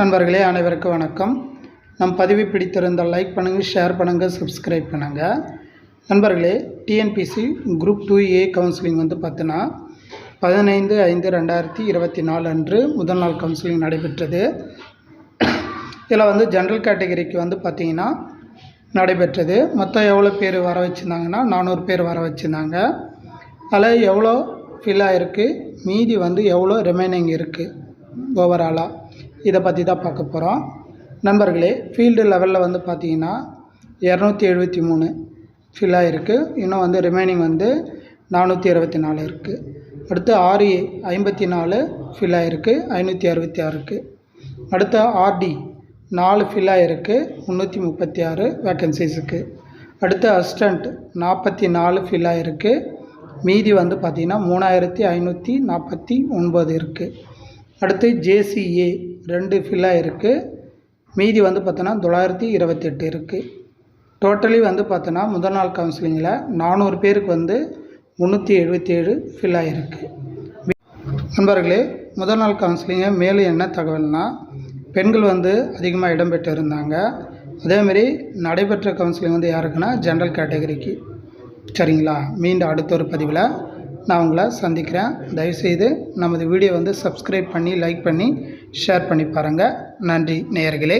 நண்பர்களே அனைவருக்கும் வணக்கம். நம் பதிவு பிடித்திருந்தால் லைக் பண்ணுங்கள் ஷேர் பண்ணுங்கள் சப்ஸ்கிரைப் பண்ணுங்கள் நண்பர்களே TNPSC group two A counselling வந்து பார்த்தீங்கன்னா பதினைந்து ஐந்து ரெண்டாயிரத்தி இருபத்தி நாலு அன்று முதல் நாள் கவுன்சிலிங் நடைபெற்றது. இதில் வந்து ஜென்ரல் கேட்டகரிக்கு வந்து பார்த்திங்கன்னா நடைபெற்றது. மொத்தம் எவ்வளோ பேர் வர வச்சுருந்தாங்கன்னா நானூறு பேர் வர வச்சுருந்தாங்க. அதில் எவ்வளோ ஃபில் ஆகிருக்கு மீதி வந்து எவ்வளோ ரிமைனிங் இருக்குது ஓவராலாக இதை பற்றி தான் பார்க்க போகிறோம் நண்பர்களே ஃபீல்டு லெவலில் வந்து பார்த்தீங்கன்னா இரநூத்தி எழுபத்தி மூணு ஃபில்லாக இருக்குது இன்னும் வந்து ரிமைனிங் வந்து நானூற்றி இருபத்தி நாலு இருக்குது அடுத்து ஆறு ஐம்பத்தி நாலு ஃபில்லாக இருக்குது ஐநூற்றி அறுபத்தி ஆறு இருக்குது அடுத்து ஆர்டி நாலு ஃபில்லாக இருக்குது முந்நூற்றி முப்பத்தி ஆறு வேக்கன்சிஸுக்கு அடுத்து அஸ்டண்ட் நாற்பத்தி நாலு ஃபில்லாக இருக்குது மீதி வந்து பார்த்திங்கன்னா மூணாயிரத்தி ஐநூற்றி நாற்பத்தி ஒன்பது இருக்குது அடுத்து ஜேசிஏ ரெண்டு ஃபில் ஆகிருக்கு மீதி வந்து பார்த்தோன்னா தொள்ளாயிரத்தி இருபத்தெட்டு இருக்குது டோட்டலி வந்து பார்த்தோன்னா முதல் நாள் கவுன்சிலிங்கில் நானூறு பேருக்கு வந்து முந்நூற்றி எழுபத்தி ஏழு ஃபில் ஆகிருக்கு நண்பர்களே முதல் நாள் கவுன்சிலிங்கை மேலும் என்ன தகவல்னால் பெண்கள் வந்து அதிகமாக இடம்பெற்று இருந்தாங்க. அதேமாரி நடைபெற்ற கவுன்சிலிங் வந்து யாருக்குன்னா ஜென்ரல் கேட்டகரிக்கு சரிங்களா? மீண்டும் அடுத்த ஒரு பதிவில் நான் உங்களை சந்திக்கிறேன். தயவுசெய்து நமது வீடியோ வந்து சப்ஸ்கிரைப் பண்ணி லைக் பண்ணி ஷேர் பண்ணி பாருங்கள் நன்றி நேயர்களே.